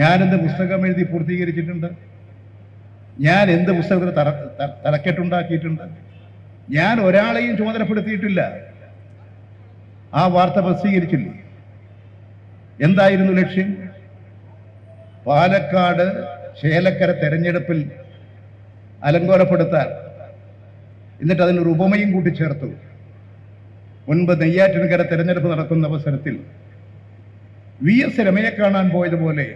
ഞാൻ എന്ത് പുസ്തകം എഴുതി പൂർത്തീകരിച്ചിട്ടുണ്ട്? ഞാൻ എന്ത് പുസ്തകത്തിന് തലക്കെട്ടുണ്ടാക്കിയിട്ടുണ്ട് ഞാൻ ഒരാളെയും ചുമതലപ്പെടുത്തിയിട്ടില്ല. ആ വാർത്ത പ്രസിദ്ധീകരിച്ചില്ല? എന്തായിരുന്നു ലക്ഷ്യം? പാലക്കാട് ചേലക്കര തെരഞ്ഞെടുപ്പിൽ അലങ്കോലപ്പെടുത്താൻ. എന്നിട്ട് അതിനൊരു ഉപമയും കൂട്ടിച്ചേർത്തു മുൻപ് നെയ്യാറ്റിൻകര തെരഞ്ഞെടുപ്പ് നടക്കുന്ന അവസരത്തിൽ വി എസ് രമയെ കാണാൻ പോയതുപോലെ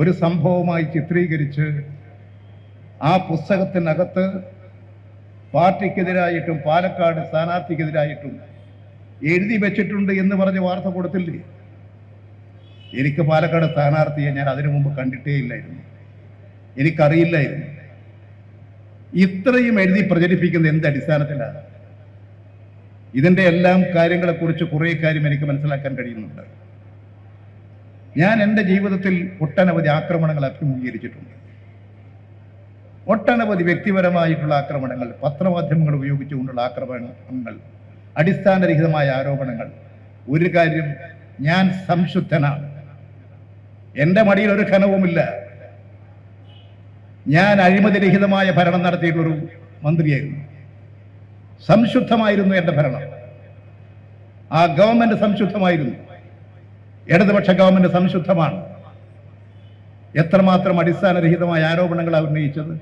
ഒരു സംഭവമായി ചിത്രീകരിച്ച് ആ പുസ്തകത്തിനകത്ത് പാർട്ടിക്കെതിരായിട്ടും പാലക്കാട് സ്ഥാനാർത്ഥിക്കെതിരായിട്ടും എഴുതി വെച്ചിട്ടുണ്ട് എന്ന് പറഞ്ഞ് വാർത്ത കൊടുത്തില്ലേ? എനിക്ക് പാലക്കാട് സ്ഥാനാർത്ഥിയെ ഞാൻ അതിനു മുമ്പ് കണ്ടിട്ടേ ഇല്ലായിരുന്നു. എനിക്കറിയില്ലായിരുന്നു. ഇത്രയും എഴുതി പ്രചരിപ്പിക്കുന്ന എന്ത് അടിസ്ഥാനത്തിലാണ്? ഇതിന്റെ എല്ലാം കാര്യങ്ങളെക്കുറിച്ച് കുറേ കാര്യം എനിക്ക് മനസ്സിലാക്കാൻ കഴിയുന്നുണ്ട്. ഞാൻ എന്റെ ജീവിതത്തിൽ ഒട്ടനവധി ആക്രമണങ്ങൾ അഭിമുഖീകരിച്ചിട്ടുണ്ട്. ഒട്ടനവധി വ്യക്തിപരമായിട്ടുള്ള ആക്രമണങ്ങൾ പത്രമാധ്യമങ്ങൾ ഉപയോഗിച്ചുകൊണ്ടുള്ള ആക്രമണങ്ങൾ അടിസ്ഥാനരഹിതമായ ആരോപണങ്ങൾ. ഒരു കാര്യം ഞാൻ സംശുദ്ധനാണ്. എന്റെ മടിയിൽ ഒരു ഖനവുമില്ല. ഞാൻ അഴിമതിരഹിതമായ ഭരണം നടത്തിയിട്ടുള്ളൊരു മന്ത്രിയായിരുന്നു. സംശുദ്ധമായിരുന്നു എന്റെ ഭരണം. ആ ഗവൺമെന്റ് സംശുദ്ധമായിരുന്നു. ഇടതുപക്ഷ ഗവൺമെന്റ് സംശുദ്ധമാണ്. എത്രമാത്രം അടിസ്ഥാനരഹിതമായ അവർ ഉന്നയിച്ചത്.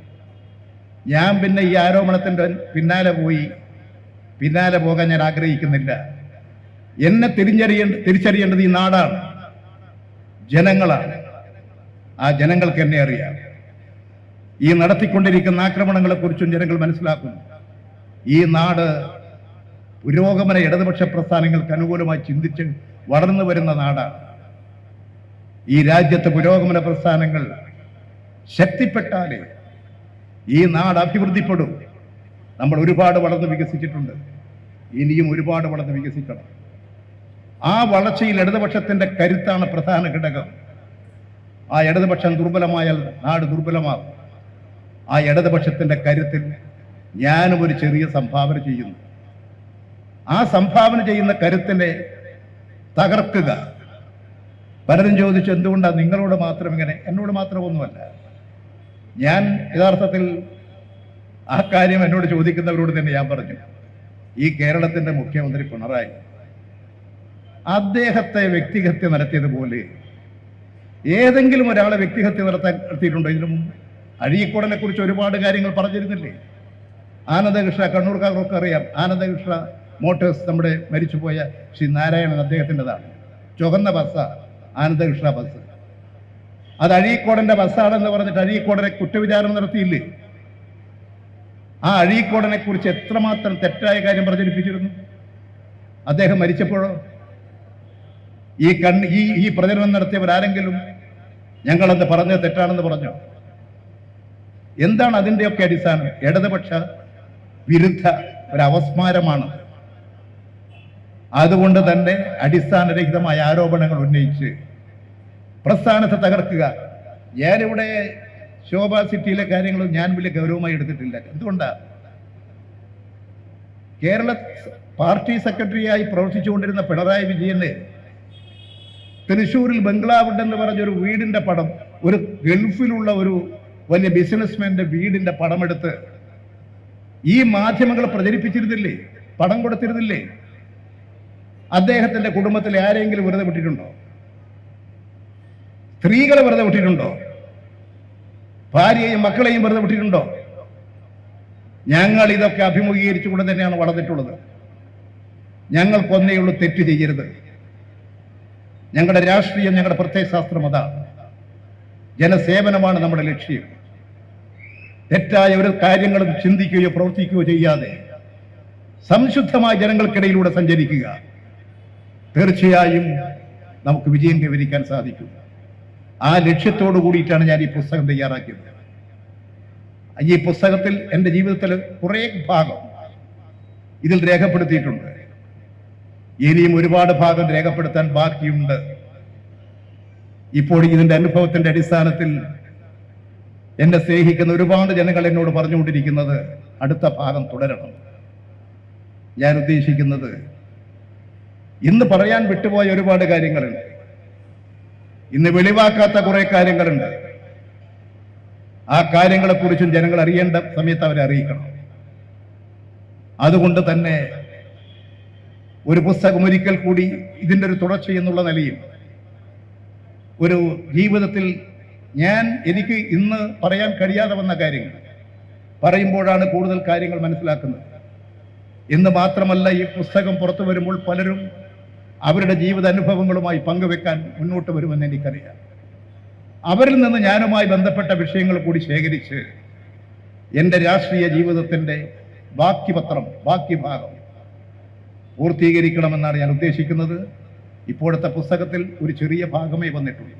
ഞാൻ പിന്നെ ഈ ആരോപണത്തിന്റെ പിന്നാലെ പോയി. പിന്നാലെ പോകാൻ ഞാൻ ആഗ്രഹിക്കുന്നില്ല. എന്നെ തിരിച്ചറിയേണ്ട തിരിച്ചറിയേണ്ടത് ഈ നാടാണ്. ജനങ്ങളാണ്. ആ ജനങ്ങൾക്ക് എന്നെ അറിയാം. ഈ നടത്തിക്കൊണ്ടിരിക്കുന്ന ആക്രമണങ്ങളെക്കുറിച്ചും ജനങ്ങൾ മനസ്സിലാക്കും. ഈ നാട് പുരോഗമന ഇടതുപക്ഷ പ്രസ്ഥാനങ്ങൾക്ക് അനുകൂലമായി ചിന്തിച്ച് വളർന്നു വരുന്ന നാടാണ്. ഈ രാജ്യത്തെ പുരോഗമന പ്രസ്ഥാനങ്ങൾ ശക്തിപ്പെട്ടാലേ ഈ നാട് അഭിവൃദ്ധിപ്പെടും. നമ്മൾ ഒരുപാട് വളർന്ന് വികസിച്ചിട്ടുണ്ട്. ഇനിയും ഒരുപാട് വളർന്ന് വികസിക്കണം. ആ വളർച്ചയിൽ ഇടതുപക്ഷത്തിന്റെ കരുത്താണ് പ്രധാന ഘടകം. ആ ഇടതുപക്ഷം ദുർബലമായാൽ നാട് ദുർബലമാകും. ആ ഇടതുപക്ഷത്തിന്റെ കരുത്തിൽ ഞാനും ഒരു ചെറിയ സംഭാവന ചെയ്യുന്നു. ആ സംഭാവന ചെയ്യുന്ന കരുത്തിനെ തകർക്കുക. പലരും ചോദിച്ചു എന്തുകൊണ്ടാണ് നിങ്ങളോട് മാത്രം ഇങ്ങനെ? എന്നോട് മാത്രം ഒന്നുമല്ല. ഞാൻ യഥാർത്ഥത്തിൽ ആ കാര്യം എന്നോട് ചോദിക്കുന്നവരോട് തന്നെ ഞാൻ പറഞ്ഞു. ഈ കേരളത്തിന്റെ മുഖ്യമന്ത്രി പിണറായി. അദ്ദേഹത്തെ വ്യക്തിഹത്യ നടത്തിയതുപോലെ ഏതെങ്കിലും ഒരാളെ വ്യക്തിഹത്യ നടത്താൻ നടത്തിയിട്ടുണ്ടോ? ഇതിനു മുമ്പ് കുറിച്ച് ഒരുപാട് കാര്യങ്ങൾ പറഞ്ഞിരുന്നില്ലേ? ആനന്ദകൃഷ്ണ കണ്ണൂർക്കാർക്കൊക്കെ അറിയാം. ആനന്ദകൃഷ്ണ മോട്ടോഴ്സ് നമ്മുടെ മരിച്ചുപോയ ശ്രീ നാരായണൻ അദ്ദേഹത്തിന്റെതാണ്. ചുവന്ന ബസ് ആനന്ദകൃഷ്ണ ബസ് അത് അഴീക്കോടന്റെ ബസ്സാണെന്ന് പറഞ്ഞിട്ട് അഴീക്കോടനെ കുറ്റവിചാരണം നടത്തിയില്ലേ? ആ അഴീക്കോടനെ കുറിച്ച് എത്രമാത്രം തെറ്റായ കാര്യം പ്രചരിപ്പിച്ചിരുന്നു? അദ്ദേഹം മരിച്ചപ്പോഴോ? ഈ കണ് ഈ ഈ പ്രചരണം നടത്തിയവരാരെങ്കിലും ഞങ്ങളത് പറഞ്ഞത് തെറ്റാണെന്ന് പറഞ്ഞോ? എന്താണ് അതിന്റെയൊക്കെ അടിസ്ഥാനം? ഇടതുപക്ഷ വിരുദ്ധ ഒരവസ്മാരമാണ് അതുകൊണ്ട് തന്നെ അടിസ്ഥാനരഹിതമായ ആരോപണങ്ങൾ ഉന്നയിച്ച് പ്രസ്ഥാനത്തെ തകർക്കുക. ഞാനിവിടെ ശോഭ സിറ്റിയിലെ കാര്യങ്ങൾ ഞാൻ വലിയ ഗൗരവമായി എടുത്തിട്ടില്ല. എന്തുകൊണ്ടാണ് കേരള പാർട്ടി സെക്രട്ടറിയായി പ്രവർത്തിച്ചുകൊണ്ടിരുന്ന പിണറായി വിജയന് തൃശ്ശൂരിൽ ബംഗ്ലാവുണ്ടെന്ന് പറഞ്ഞൊരു വീടിന്റെ പടം ഒരു ഗൾഫിലുള്ള ഒരു വലിയ ബിസിനസ്മാന്റെ വീടിന്റെ പടമെടുത്ത് ഈ മാധ്യമങ്ങൾ പ്രചരിപ്പിച്ചിരുന്നില്ലേ? പടം കൊടുത്തിരുന്നില്ലേ? അദ്ദേഹത്തിന്റെ കുടുംബത്തിൽ ആരെങ്കിലും വെറുതെ വിട്ടിട്ടുണ്ടോ? സ്ത്രീകളെ വെറുതെ വിട്ടിട്ടുണ്ടോ? ഭാര്യയെയും മക്കളെയും വെറുതെ വിട്ടിട്ടുണ്ടോ? ഞങ്ങൾ ഇതൊക്കെ അഭിമുഖീകരിച്ചുകൊണ്ട് തന്നെയാണ് വളർന്നിട്ടുള്ളത്. ഞങ്ങൾക്കൊന്നേയുള്ളൂ തെറ്റ് ചെയ്യരുത്. ഞങ്ങളുടെ രാഷ്ട്രീയം ഞങ്ങളുടെ പ്രത്യയശാസ്ത്രം അതാണ് ജനസേവനമാണ് നമ്മുടെ ലക്ഷ്യം. തെറ്റായ ഒരു കാര്യങ്ങളും ചിന്തിക്കുകയോ പ്രവർത്തിക്കുകയോ ചെയ്യാതെ സംശുദ്ധമായ ജനങ്ങൾക്കിടയിലൂടെ സഞ്ചരിക്കുക. തീർച്ചയായും നമുക്ക് വിജയം കൈവരിക്കാൻ സാധിക്കും. ആ ലക്ഷ്യത്തോടു കൂടിയിട്ടാണ് ഞാൻ ഈ പുസ്തകം തയ്യാറാക്കിയത്. ഈ പുസ്തകത്തിൽ എന്റെ ജീവിതത്തിൽ കുറേ ഭാഗം ഇതിൽ രേഖപ്പെടുത്തിയിട്ടുണ്ട്. ഇനിയും ഒരുപാട് ഭാഗം രേഖപ്പെടുത്താൻ ബാക്കിയുണ്ട്. ഇപ്പോൾ ഇതിന്റെ അനുഭവത്തിന്റെ അടിസ്ഥാനത്തിൽ എന്നെ സ്നേഹിക്കുന്ന ഒരുപാട് ജനങ്ങൾ എന്നോട് പറഞ്ഞുകൊണ്ടിരിക്കുന്നത് അടുത്ത ഭാഗം തുടരണം. ഞാൻ ഉദ്ദേശിക്കുന്നത് ഇന്ന് പറയാൻ വിട്ടുപോയ ഒരുപാട് കാര്യങ്ങളുണ്ട്. ഇന്ന് വെളിവാക്കാത്ത കുറെ കാര്യങ്ങളുണ്ട്. ആ കാര്യങ്ങളെക്കുറിച്ചും ജനങ്ങൾ അറിയേണ്ട സമയത്ത് അവരെ അറിയിക്കണം. അതുകൊണ്ട് തന്നെ ഒരു പുസ്തകം ഒരിക്കൽ കൂടി ഇതിന്റെ ഒരു തുടർച്ച എന്നുള്ള നിലയിൽ ഒരു ജീവിതത്തിൽ ഞാൻ എനിക്ക് ഇന്ന് പറയാൻ കഴിയാതെ വന്ന കാര്യങ്ങൾ പറയുമ്പോഴാണ് കൂടുതൽ കാര്യങ്ങൾ മനസ്സിലാക്കുന്നത്. എന്ന് മാത്രമല്ല ഈ പുസ്തകം പുറത്തു വരുമ്പോൾ പലരും അവരുടെ ജീവിത അനുഭവങ്ങളുമായി പങ്കുവെക്കാൻ മുന്നോട്ട് വരുമെന്ന് എനിക്കറിയാം. അവരിൽ നിന്ന് ഞാനുമായി ബന്ധപ്പെട്ട വിഷയങ്ങൾ കൂടി ശേഖരിച്ച് എന്റെ രാഷ്ട്രീയ ജീവിതത്തിന്റെ ബാക്കി പത്രം ബാക്കി ഭാഗം പൂർത്തീകരിക്കണമെന്നാണ് ഞാൻ ഉദ്ദേശിക്കുന്നത്. ഇപ്പോഴത്തെ പുസ്തകത്തിൽ ഒരു ചെറിയ ഭാഗമേ വന്നിട്ടുള്ളൂ.